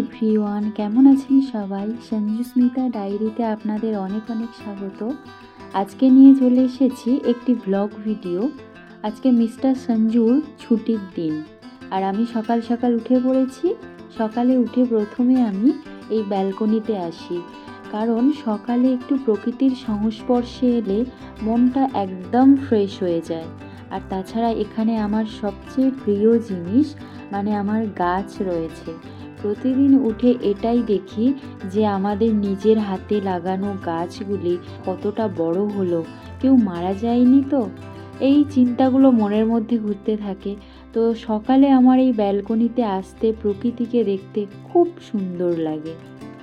Everyone কেমন আছেন সবাই? সঞ্জু স্মিতা ডায়েরিতে আপনাদের অনেক অনেক স্বাগত। আজকে নিয়ে চলে এসেছি একটি ব্লগ ভিডিও। আজকে মিস্টার সঞ্জুর ছুটির দিন। আর আমি সকাল সকাল উঠে পড়েছি। সকালে উঠে প্রথমে আমি এই ব্যালকনিতে আসি। কারণ সকালে একটু প্রকৃতির সংস্পর্শে এলে মনটা একদম ফ্রেশ হয়ে যায়। আর তাছাড়া এখানে আমার সবচেয়ে প্রিয় জিনিস মানে আমার গাছ রয়েছে। প্রতিদিন উঠে এটাই দেখি যে আমাদের নিজের হাতে লাগানো গাছগুলি কতটা বড় হলো। কেউ মারা যায়নি তো? এই চিন্তাগুলো মনের মধ্যে ঘুরতে থাকে। তো সকালে আমার এই ব্যালকনিতে আসতে প্রকৃতিকে দেখতে খুব সুন্দর লাগে।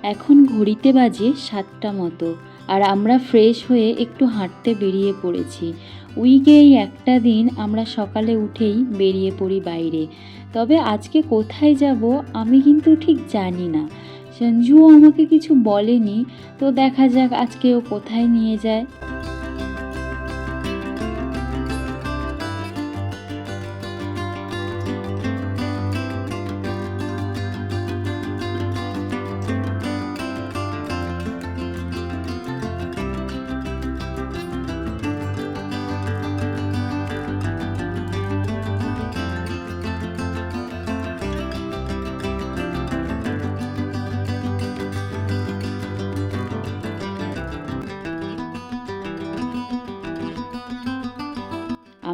এখন ঘড়িতে বাজে সাতটা মতো। আর আমরা ফ্রেশ হয়ে একটু হাঁটতে বেরিয়ে পড়েছি। উইকে এই একটা দিন আমরা সকালে উঠেই বেরিয়ে পড়ি বাইরে। তবে আজকে কোথায় যাব আমি কিন্তু ঠিক জানি না। সঞ্জুও আমাকে কিছু বলেনি, তো দেখা যাক আজকে ও কোথায় নিয়ে যায়।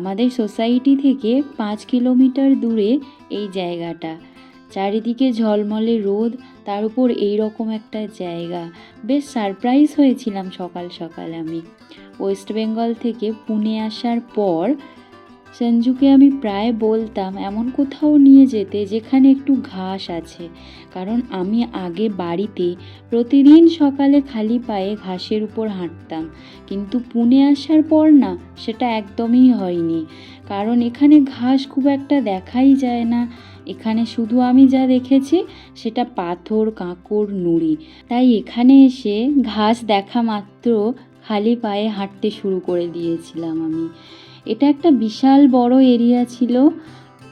আমাদের সোসাইটি থেকে পাঁচ কিলোমিটার দূরে এই জায়গাটা। চারিদিকে ঝলমলে রোদ, তার উপর এই রকম একটা জায়গা। বেশ সারপ্রাইজ হয়েছিলাম সকাল সকাল আমি। ওয়েস্ট বেঙ্গল থেকে পুনে আসার পর সঞ্জুকে আমি প্রায় বলতাম, এমন কোথাও নিয়ে যেতে যেখানে একটু ঘাস আছে। কারণ আমি আগে বাড়িতে প্রতিদিন সকালে খালি পায়ে ঘাসের উপর হাঁটতাম। কিন্তু পুনে আসার পর না, সেটা একদমই হয়নি। কারণ এখানে ঘাস খুব একটা দেখাই যায় না। এখানে শুধু আমি যা দেখেছি, সেটা পাথর, কাঁকড়, নুড়ি। তাই এখানে এসে ঘাস দেখা মাত্র খালি পায়ে হাঁটতে শুরু করে দিয়েছিলাম আমি। এটা একটা বিশাল বড় এরিয়া ছিল।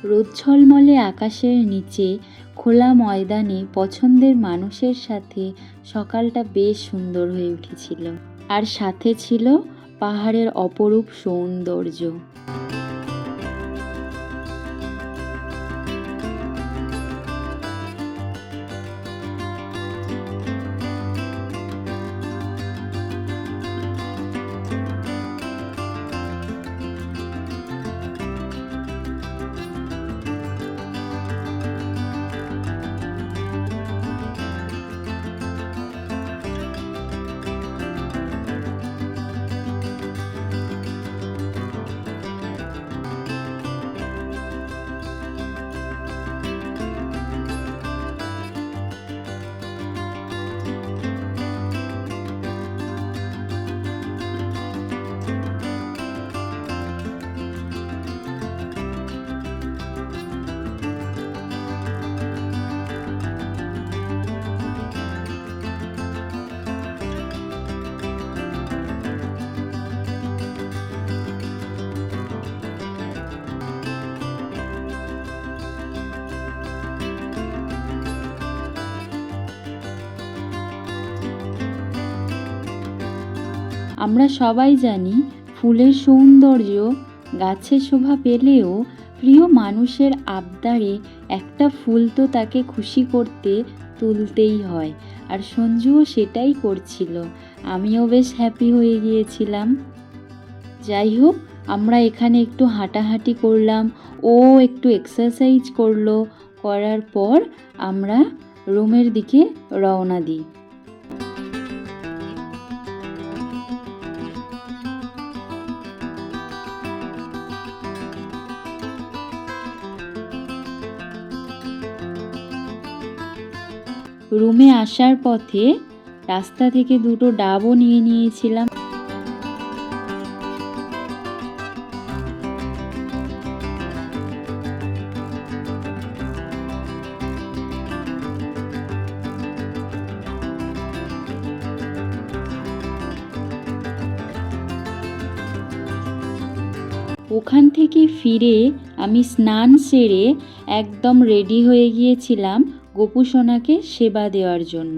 রোদ ঝলমলে আকাশের নিচে, খোলা ময়দানে পছন্দের মানুষের সাথে সকালটা বেশ সুন্দর হয়ে উঠেছিল। আর সাথে ছিল পাহাড়ের অপরূপ সৌন্দর্য। আমরা সবাই জানি ফুলের সৌন্দর্য গাছের শোভা পেলেও প্রিয় মানুষের আবদারে একটা ফুল তো তাকে খুশি করতে তুলতেই হয়। আর সঞ্জুও সেটাই করছিল। আমিও বেশ হ্যাপি হয়ে গিয়েছিলাম। যাই হোক, আমরা এখানে একটু হাঁটাহাঁটি করলাম। ও একটু এক্সারসাইজ করল। করার পর আমরা রুমের দিকে রওনা দিই। রুমে আসার পথে রাস্তা থেকে দুটো ডাবও নিয়ে নিয়েছিলাম। ওখান থেকে ফিরে আমি স্নান সেরে একদম রেডি হয়ে গিয়েছিলাম। গোপুসোনাকে সেবা দেওয়ার জন্য।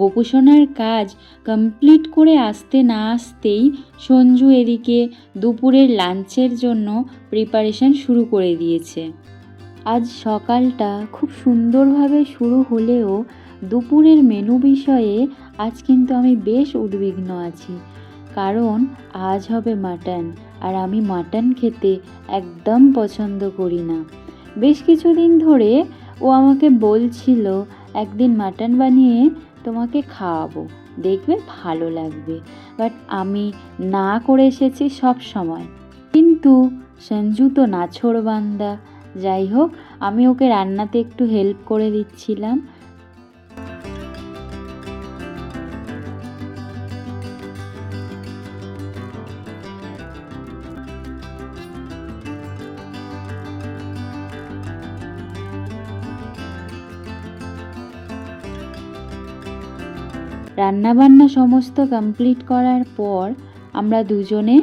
গোপুসোনার কাজ কমপ্লিট করে আসতে না আসতেই সঞ্জু এদিকে দুপুরের লাঞ্চের জন্য প্রিপারেশন শুরু করে দিয়েছে। আজ সকালটা খুব সুন্দরভাবে শুরু হলেও দুপুরের মেনু বিষয়ে আজ কিন্তু আমি বেশ উদ্বিগ্ন আছি। কারণ আজ হবে মাটন আর আমি মাটন খেতে একদম পছন্দ করি না। বেশ কিছুদিন ধরে ও আমাকে বলছিল, একদিন মাটন বানিয়ে তোমাকে খাওয়াবো। দেখবে ভালো লাগবে। বাট আমি না করে এসেছি সব সময়। কিন্তু সঞ্জু তো নাছোড়বান্দা। যাই হোক, আমি ওকে রান্নাতে একটু হেল্প করে দিচ্ছিলাম। রান্নাবান্না সমস্ত কমপ্লিট করার পর আমরা দুজনে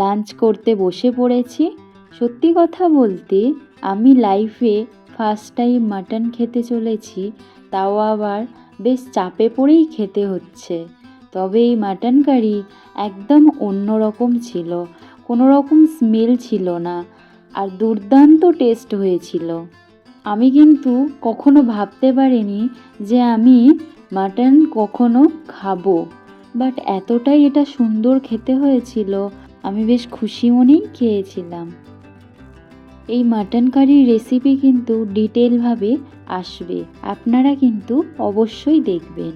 লাঞ্চ করতে বসে পড়েছি। সত্যি কথা বলতে, আমি লাইফে ফার্স্ট টাইম মাটন খেতে চলেছি, তাও আবার বেশ চাপে পড়েই খেতে হচ্ছে। তবে এই মাটন কারি একদম অন্যরকম ছিল কোনো রকম স্মেল ছিল না, আর দুর্দান্ত টেস্ট হয়েছিল। আমি কিন্তু কখনো ভাবতে পারিনি যে আমি মাটন কখনো খাব। বাট এতটাই এটা সুন্দর খেতে হয়েছিল, আমি বেশ খুশি মনেই খেয়েছিলাম। এই মাটন কারির রেসিপি কিন্তু ডিটেলভাবে আসবে, আপনারা কিন্তু অবশ্যই দেখবেন।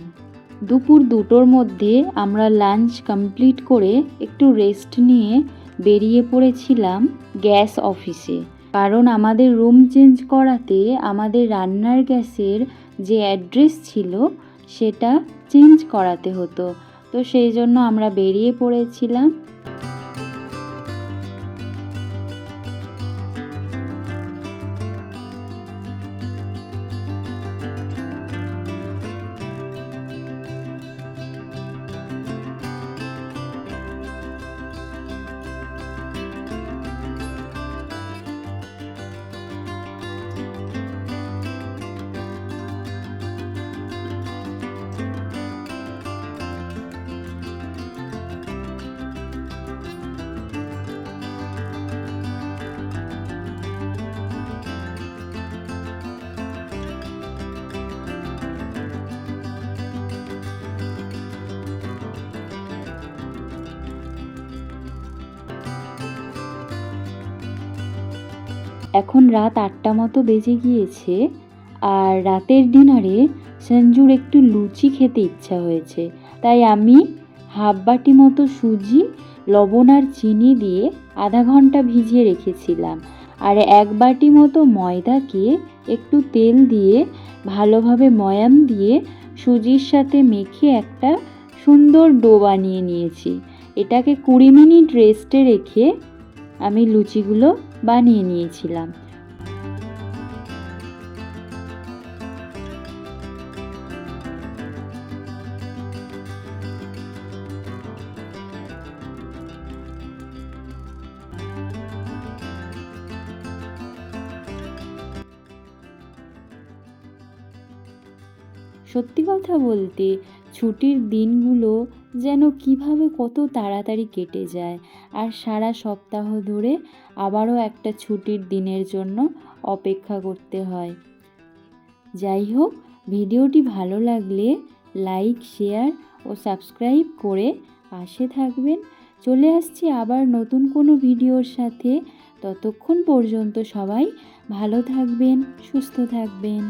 দুপুর দুটোর মধ্যে আমরা লাঞ্চ কমপ্লিট করে একটু রেস্ট নিয়ে বেরিয়ে পড়েছিলাম গ্যাস অফিসে। কারণ আমাদের রুম চেঞ্জ করাতে আমাদের রান্নার গ্যাসের যে অ্যাড্রেস ছিল সেটা চেঞ্জ করাতে হতো। তো সেই জন্য আমরা বেরিয়ে পড়েছিলাম। এখন রাত আটটা মতো বেজে গিয়েছে আর রাতের ডিনারে সঞ্জুর একটু লুচি খেতে ইচ্ছা হয়েছে। তাই আমি হাফ বাটি মতো সুজি, লবণ আর চিনি দিয়ে আধা ঘণ্টা ভিজিয়ে রেখেছিলাম। আর এক বাটি মতো ময়দাকে একটু তেল দিয়ে ভালোভাবে ময়াম দিয়ে সুজির সাথে মেখে একটা সুন্দর ডো বানিয়ে নিয়েছি। এটাকে কুড়ি মিনিট রেস্টে রেখে আমি লুচিগুলো বানিয়ে নিয়েছিলাম। সত্যি কথা বলতে ছুটির দিনগুলো যেন কীভাবে কত তাড়াতাড়ি কেটে যায় আর সারা সপ্তাহ ধরে আবারও একটা ছুটির দিনের জন্য অপেক্ষা করতে হয়। যাই হোক ভিডিওটি ভালো লাগলে লাইক, শেয়ার ও সাবস্ক্রাইব করে পাশে থাকবেন। চলে আসছি আবার নতুন কোনো ভিডিওর সাথে। ততক্ষণ পর্যন্ত সবাই ভালো থাকবেন, সুস্থ থাকবেন।